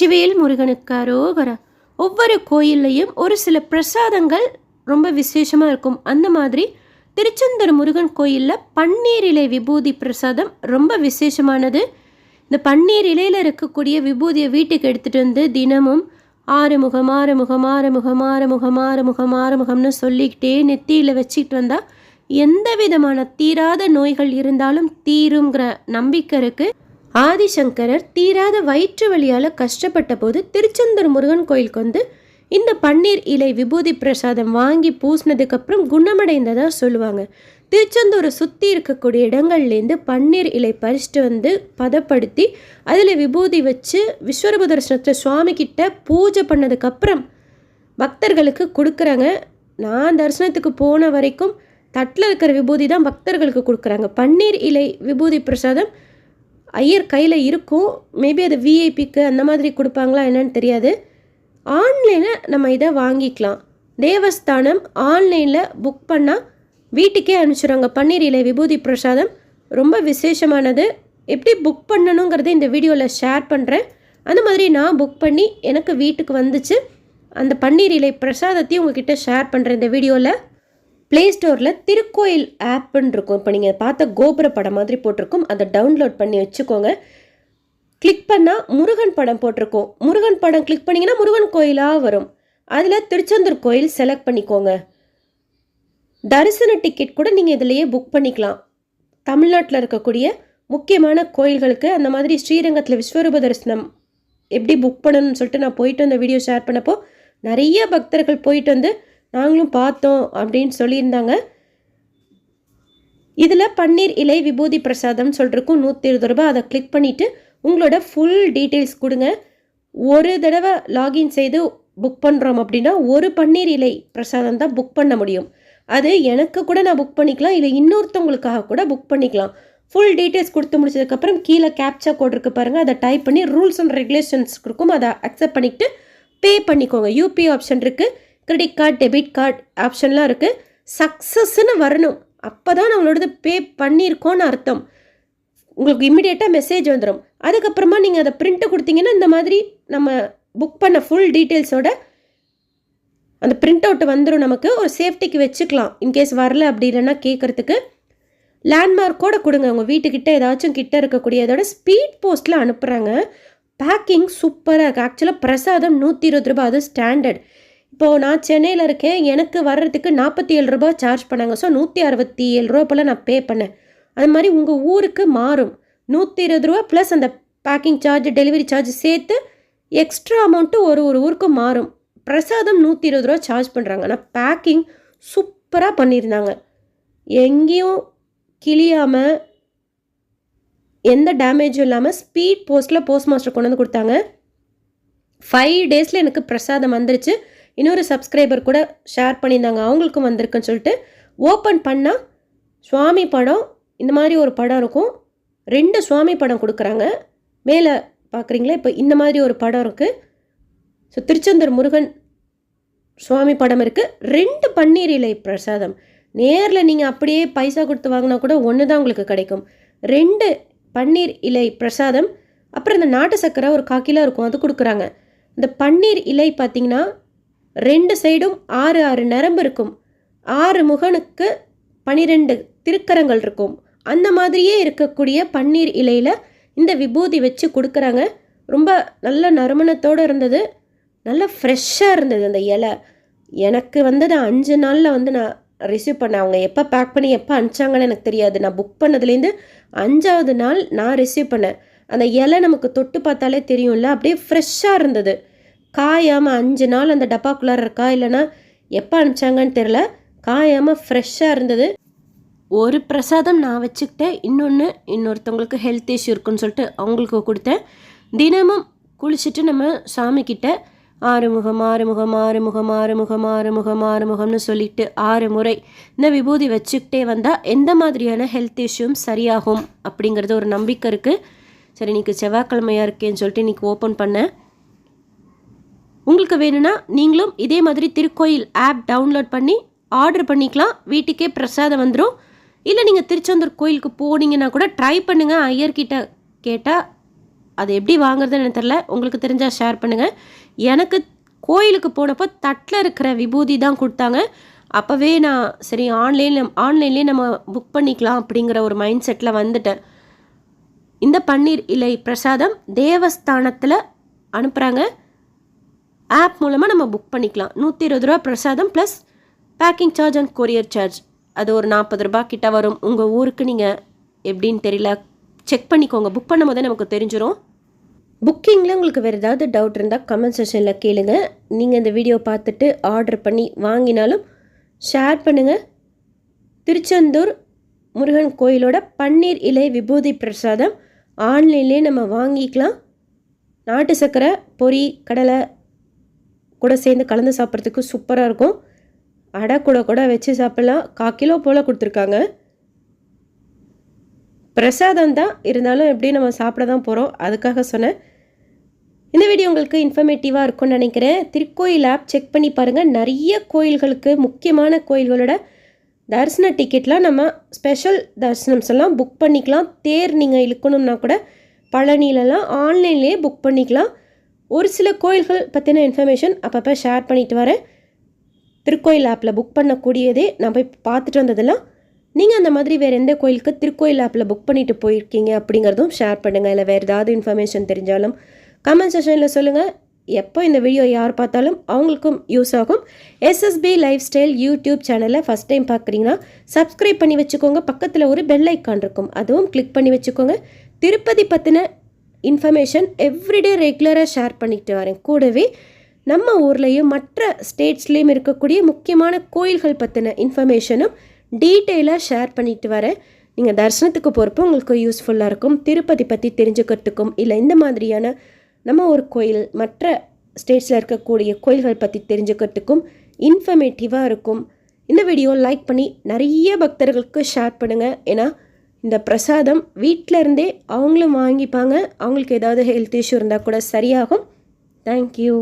வெற்றிவேல் முருகனுக்கு அரோகரா. ஒவ்வொரு கோயில்லையும் ஒரு சில பிரசாதங்கள் ரொம்ப விசேஷமாக இருக்கும். அந்த மாதிரி திருச்செந்தூர் முருகன் கோயிலில் பன்னீர் இலை விபூதி பிரசாதம் ரொம்ப விசேஷமானது. இந்த பன்னீர் இலையில் இருக்கக்கூடிய விபூதியை வீட்டுக்கு எடுத்துகிட்டு வந்து தினமும் ஆறு முகம் ஆறு முகம் ஆறு முகம் ஆறு முகம் ஆறு முகம் ஆறு முகம்னு சொல்லிக்கிட்டே நெத்தியில் வச்சுக்கிட்டு வந்தால் எந்த விதமான தீராத நோய்கள் இருந்தாலும் தீருங்கிற நம்பிக்கை இருக்குது ஆதிசங்கரர் தீராத வயிற்று வழியால் கஷ்டப்பட்ட போது திருச்செந்தூர் முருகன் கோயிலுக்கு வந்து இந்த பன்னீர் இலை விபூதி பிரசாதம் வாங்கி பூசினதுக்கப்புறம் குணமடைந்ததாக சொல்லுவாங்க. திருச்செந்தூரை சுற்றி இருக்கக்கூடிய இடங்கள்லேருந்து பன்னீர் இலை பறிச்சுட்டு வந்து பதப்படுத்தி அதில் விபூதி வச்சு விஸ்வரூப தரிசனத்தை சுவாமிக்கிட்ட பூஜை பண்ணதுக்கப்புறம் பக்தர்களுக்கு கொடுக்குறாங்க. நான் தரிசனத்துக்கு போன வரைக்கும் தட்டில் இருக்கிற விபூதி தான் பக்தர்களுக்கு கொடுக்குறாங்க. பன்னீர் இலை விபூதி பிரசாதம் ஐயர் கையில் இருக்கும். மேபி அது விஐபிக்கு அந்த மாதிரி கொடுப்பாங்களா என்னன்னு தெரியாது. ஆன்லைனில் நம்ம இதை வாங்கிக்கலாம். தேவஸ்தானம் ஆன்லைனில் புக் பண்ணால் வீட்டுக்கே அனுப்பிச்சிடுறாங்க பன்னீர் இலை விபூதி பிரசாதம். ரொம்ப விசேஷமானது. எப்படி புக் பண்ணணுங்கிறத இந்த வீடியோவில் ஷேர் பண்ணுறேன் அந்த மாதிரி நான் புக் பண்ணி எனக்கு வீட்டுக்கு வந்துச்சு. அந்த பன்னீர் இலை பிரசாதத்தையும் உங்ககிட்ட ஷேர் பண்ணுறேன் இந்த வீடியோவில் ப்ளே ஸ்டோரில் திருக்கோயில் ஆப்புன்னு இருக்கும். இப்போ நீங்கள் பார்த்த கோபுர படம் மாதிரி போட்டிருக்கும். அதை டவுன்லோட் பண்ணி வச்சுக்கோங்க. கிளிக் பண்ணால் முருகன் படம் போட்டிருக்கோம். முருகன் படம் கிளிக் பண்ணிங்கன்னா முருகன் கோயிலாக வரும். அதில் திருச்செந்தூர் கோயில் செலக்ட் பண்ணிக்கோங்க. தரிசன டிக்கெட் கூட நீங்கள் இதிலையே புக் பண்ணிக்கலாம். தமிழ்நாட்டில் இருக்கக்கூடிய முக்கியமான கோயில்களுக்கு அந்த மாதிரி ஸ்ரீரங்கத்தில் விஸ்வரூப தரிசனம் எப்படி புக் பண்ணணும்னு சொல்லிட்டு நான் போயிட்டு அந்த வீடியோ ஷேர் பண்ணப்போ நிறைய பக்தர்கள் போயிட்டு வந்து நாங்களும் பார்த்தோம் அப்படின்னு சொல்லியிருந்தாங்க. இதில் பன்னீர் இலை விபூதி பிரசாதம் சொல்கிறக்கும் நூற்றி இருபது ரூபாய். அதை கிளிக் பண்ணிவிட்டு உங்களோட ஃபுல் டீட்டெயில்ஸ் கொடுங்க. ஒரு தடவை லாகின் செய்து புக் பண்ணுறோம் அப்படின்னா ஒரு பன்னீர் இலை பிரசாதம் தான் புக் பண்ண முடியும். அது எனக்கு கூட நான் புக் பண்ணிக்கலாம். இல்லை இன்னொருத்தவங்களுக்காக கூட புக் பண்ணிக்கலாம். ஃபுல் டீட்டெயில்ஸ் கொடுத்து முடிச்சதுக்கப்புறம் கீழே கேப்சா கோட் இருக்குது பாருங்கள் அதை டைப் பண்ணி ரூல்ஸ் அண்ட் ரெகுலேஷன்ஸ் இருக்கும் அதை அக்செப்ட் பண்ணிவிட்டு பே பண்ணிக்கோங்க. யூபிஐ ஆப்ஷன் இருக்குது கிரெடிட் கார்டு டெபிட் கார்டு ஆப்ஷன்லாம் இருக்குது சக்ஸஸ்ன்னு வரணும். அப்போ தான் நம்மளோடது பே பண்ணியிருக்கோன்னு அர்த்தம். உங்களுக்கு இம்மிடியேட்டாக மெசேஜ் வந்துடும் அதுக்கப்புறமா நீங்கள் அதை பிரிண்ட்டு கொடுத்தீங்கன்னா இந்த மாதிரி நம்ம புக் பண்ண ஃபுல் டீட்டெயில்ஸோட அந்த பிரிண்ட் அவுட் வந்துடும் நமக்கு. ஒரு சேஃப்டிக்கு வச்சுக்கலாம். இன்கேஸ் வரல அப்படி இல்லைன்னா கேட்குறதுக்கு லேண்ட்மார்க்கோட கொடுங்க. உங்கள் வீட்டுக்கிட்ட ஏதாச்சும் கிட்ட இருக்கக்கூடிய இதோட ஸ்பீட் போஸ்ட்டில் அனுப்புகிறாங்க பேக்கிங் சூப்பராக இருக்குது ஆக்சுவலாக பிரசாதம் நூற்றி இருபது ரூபாய். அது ஸ்டாண்டர்ட் இப்போது நான் சென்னையில் இருக்கேன். எனக்கு வர்றதுக்கு நாற்பத்தி ஏழு ரூபா சார்ஜ் பண்ணாங்க. ஸோ நூற்றி அறுபத்தி ஏழு ரூபா போல் நான் பே பண்ணேன். அது மாதிரி உங்கள் ஊருக்கு மாறும். நூற்றி இருபது ரூபா ப்ளஸ் அந்த பேக்கிங் சார்ஜ் டெலிவரி சார்ஜ் சேர்த்து எக்ஸ்ட்ரா அமௌண்ட்டு ஒரு ஒரு ஊருக்கு மாறும். பிரசாதம் நூற்றி இருபது ரூபா சார்ஜ் பண்ணுறாங்க ஆனால் பேக்கிங் சூப்பராக பண்ணியிருந்தாங்க. எங்கேயும் கிளியாமல் எந்த டேமேஜும் இல்லாமல் ஸ்பீட் போஸ்ட்டில் போஸ்ட் மாஸ்டர் கொண்டு வந்து கொடுத்தாங்க. ஃபைவ் டேஸில் எனக்கு பிரசாதம் வந்துருச்சு. இன்னொரு சப்ஸ்கிரைபர் கூட ஷேர் பண்ணியிருந்தாங்க. அவங்களுக்கும் வந்திருக்குன்னு சொல்லிட்டு ஓப்பன் பண்ணால் சுவாமி படம் இந்த மாதிரி ஒரு படம் இருக்கும். ரெண்டு சுவாமி படம் கொடுக்குறாங்க. மேலே பார்க்குறீங்களா? இப்போ இந்த மாதிரி ஒரு படம் இருக்குது ஸோ திருச்செந்தூர் முருகன் சுவாமி படம் இருக்குது ரெண்டு பன்னீர் இலை பிரசாதம். நேரில் நீங்கள் அப்படியே பைசா கொடுத்து வாங்கினா கூட ஒன்று தான் உங்களுக்கு கிடைக்கும். ரெண்டு பன்னீர் இலை பிரசாதம். அப்புறம் இந்த நாட்டு சக்கரை ஒரு காக்கிலாம் இருக்கும். அது கொடுக்குறாங்க. இந்த பன்னீர் இலை பார்த்தீங்கன்னா ரெண்டு சைடும் ஆறு ஆறு நரம்பு இருக்கும். ஆறு முகனுக்கு பனிரெண்டு திருக்கரங்கள் இருக்கும். அந்த மாதிரியே இருக்கக்கூடிய பன்னீர் இலையில் இந்த விபூதி வச்சு கொடுக்குறாங்க. ரொம்ப நல்ல நறுமணத்தோடு இருந்தது. நல்ல ஃப்ரெஷ்ஷாக இருந்தது அந்த இலை. எனக்கு வந்தது அஞ்சு நாளில் வந்து நான் ரிசீவ் பண்ணேன் அவங்க எப்போ பேக் பண்ணி எப்போ அனுப்பிச்சாங்கன்னு எனக்கு தெரியாது. நான் புக் பண்ணதுலேருந்து அஞ்சாவது நாள் நான் ரிசீவ் பண்ணேன். அந்த இலை நமக்கு தொட்டு பார்த்தாலே தெரியும்ல அப்படியே ஃப்ரெஷ்ஷாக இருந்தது. காயாமல் அஞ்சு நாள் அந்த டப்பாக்குள்ளார இருக்கா? இல்லைன்னா எப்போ அனுப்பிச்சாங்கன்னு தெரில காயாமல் ஃப்ரெஷ்ஷாக இருந்தது. ஒரு பிரசாதம் நான் வச்சுக்கிட்டேன். இன்னொன்று இன்னொருத்தவங்களுக்கு ஹெல்த் இஷ்யூ இருக்குன்னு சொல்லிட்டு அவங்களுக்கு கொடுத்தேன். தினமும் குளிச்சுட்டு நம்ம சாமிக்கிட்ட ஆறுமுகம் ஆறுமுகம் ஆறுமுகம் ஆறுமுகம் ஆறுமுகம் ஆறுமுகம்னு சொல்லிட்டு ஆறு முறை இந்த விபூதி வச்சுக்கிட்டே வந்தால் எந்த மாதிரியான ஹெல்த் இஷ்யூவும் சரியாகும் அப்படிங்கிறது ஒரு நம்பிக்கை இருக்குது சரி இன்றைக்கி செவ்வாய்க்கிழமையாக இருக்கேன்னு சொல்லிட்டு இன்றைக்கி ஓப்பன் பண்ணேன். உங்களுக்கு வேணும்னா நீங்களும் இதே மாதிரி திருக்கோயில் ஆப் டவுன்லோட் பண்ணி ஆர்டர் பண்ணிக்கலாம். வீட்டுக்கே பிரசாதம் வந்துடும் இல்லை நீங்கள் திருச்செந்தூர் கோயிலுக்கு போனீங்கன்னா கூட ட்ரை பண்ணுங்கள் ஐயர்கிட்ட கேட்டால் அது எப்படி வாங்குறதுன்னு எனக்கு தெரில உங்களுக்கு தெரிஞ்சால் ஷேர் பண்ணுங்கள் எனக்கு கோயிலுக்கு போனப்போ தட்டில் இருக்கிற விபூதி தான் கொடுத்தாங்க. அப்போவே நான் சரி ஆன்லைனில் ஆன்லைன்லேயே நம்ம புக் பண்ணிக்கலாம் அப்படிங்கிற ஒரு மைண்ட் செட்டில் வந்துட்டேன். இந்த பன்னீர் இலை பிரசாதம் தேவஸ்தானத்தில் அனுப்புகிறாங்க ஆப் மூலமாக நம்ம புக் பண்ணிக்கலாம். நூற்றி இருபது ரூபா பிரசாதம் plus packing charge and courier charge அது ஒரு நாற்பது ரூபா கிட்ட வரும். உங்கள் ஊருக்கு நீங்கள் எப்படின்னு தெரியல. செக் பண்ணிக்கோங்க. புக் பண்ணும் போதே நமக்கு தெரிஞ்சிடும் புக்கிங்கில் உங்களுக்கு வேறு ஏதாவது டவுட் இருந்தால் கமெண்ட் செஷனில் கேளுங்க. நீங்கள் இந்த வீடியோ பார்த்துட்டு ஆர்டர் பண்ணி வாங்கினாலும் ஷேர் பண்ணுங்கள் திருச்செந்தூர் முருகன் கோயிலோட பன்னீர் இலை விபூதி பிரசாதம் ஆன்லைன்லேயே நம்ம வாங்கிக்கலாம். நாட்டு சர்க்கரை பொரி கடலை கூட சேர்ந்து கலந்து சாப்பிட்றதுக்கு சூப்பராக இருக்கும். அடை கூட கூட வச்சு சாப்பிட்லாம். கா கிலோ போல் கொடுத்துருக்காங்க. பிரசாதம் தான். இருந்தாலும் எப்படி நம்ம சாப்பிட தான் போகிறோம் அதுக்காக சொன்னேன். இந்த வீடியோ உங்களுக்கு இன்ஃபர்மேட்டிவாக இருக்கும்னு நினைக்கிறேன். திருக்கோயில் ஆப் செக் பண்ணி பாருங்கள் நிறைய கோயில்களுக்கு முக்கியமான கோயில்களோட தரிசன டிக்கெட்லாம் நம்ம ஸ்பெஷல் தரிசனம்ஸ் எல்லாம் புக் பண்ணிக்கலாம். தேர் நீங்கள் இழுக்கணும்னா கூட பழனிலலாம் ஆன்லைன்லேயே புக் பண்ணிக்கலாம். ஒரு சில கோயில்கள் பற்றின இன்ஃபர்மேஷன் அப்பப்போ ஷேர் பண்ணிட்டு வரேன். திருக்கோயில் ஆப்பில் புக் பண்ணக்கூடியதே நான் போய் பார்த்துட்டு வந்ததெல்லாம் நீங்கள் அந்த மாதிரி வேறு எந்த கோயிலுக்கு திருக்கோயில் ஆப்பில் புக் பண்ணிட்டு போயிருக்கீங்க அப்படிங்கிறதும் ஷேர் பண்ணுங்கள் இல்லை வேறு ஏதாவது இன்ஃபர்மேஷன் தெரிஞ்சாலும் கமெண்ட் செஷனில் சொல்லுங்கள் எப்போ இந்த வீடியோ யார் பார்த்தாலும் அவங்களுக்கும் யூஸ் ஆகும். எஸ்எஸ்பி லைஃப் ஸ்டைல் யூடியூப் சேனலை ஃபஸ்ட் டைம் பார்க்குறீங்கன்னா சப்ஸ்கிரைப் பண்ணி வச்சுக்கோங்க. பக்கத்தில் ஒரு பெல் ஐக்கான் இருக்கும். அதுவும் கிளிக் பண்ணி வச்சுக்கோங்க. திருப்பதி பற்றின இன்ஃபர்மேஷன் எவ்ரிடே ரெகுலராக ஷேர் பண்ணிக்கிட்டு வரேன். கூடவே நம்ம ஊர்லேயும் மற்ற ஸ்டேட்ஸ்லேயும் இருக்கக்கூடிய முக்கியமான கோயில்கள் பற்றின இன்ஃபர்மேஷனும் டீட்டெயிலாக ஷேர் பண்ணிட்டு வரேன். நீங்கள் தரிசனத்துக்கு போகிறப்போ உங்களுக்கு யூஸ்ஃபுல்லாக இருக்கும். திருப்பதி பற்றி தெரிஞ்சுக்கிறதுக்கும் இல்லை இந்த மாதிரியான நம்ம ஒரு கோயில் மற்ற ஸ்டேட்ஸில் இருக்கக்கூடிய கோயில்கள் பற்றி தெரிஞ்சுக்கிறதுக்கும் இன்ஃபர்மேட்டிவாக இருக்கும். இந்த வீடியோ லைக் பண்ணி நிறைய பக்தர்களுக்கு ஷேர் பண்ணுங்கள் ஏன்னா இந்த பிரசாதம் வீட்டில் இருந்தே அவங்களும் வாங்கிப்பாங்க. அவங்களுக்கு ஏதாவது ஹெல்த் இஷ்யூ இருந்தால் கூட சரியாகும். தேங்க்யூ